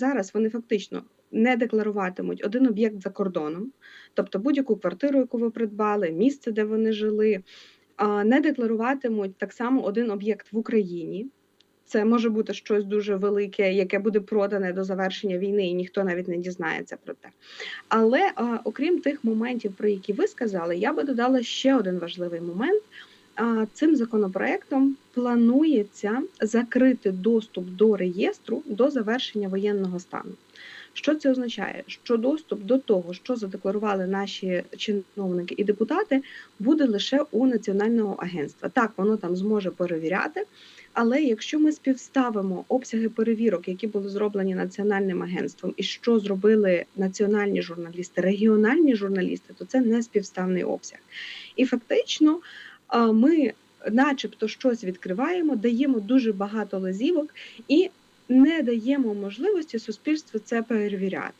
зараз вони фактично не декларуватимуть один об'єкт за кордоном, тобто будь-яку квартиру, яку ви придбали, місце, де вони жили, не декларуватимуть так само один об'єкт в Україні. Це може бути щось дуже велике, яке буде продане до завершення війни, і ніхто навіть не дізнається про те. Але окрім тих моментів, про які ви сказали, я би додала ще один важливий момент. Цим законопроектом планується закрити доступ до реєстру до завершення воєнного стану. Що це означає? Що доступ до того, що задекларували наші чиновники і депутати, буде лише у національного агентства. Так, воно там зможе перевіряти. Але якщо ми співставимо обсяги перевірок, які були зроблені національним агентством, і що зробили національні журналісти, регіональні журналісти, то це не співставний обсяг. І фактично ми, начебто, щось відкриваємо, даємо дуже багато лазівок і не даємо можливості суспільству це перевіряти.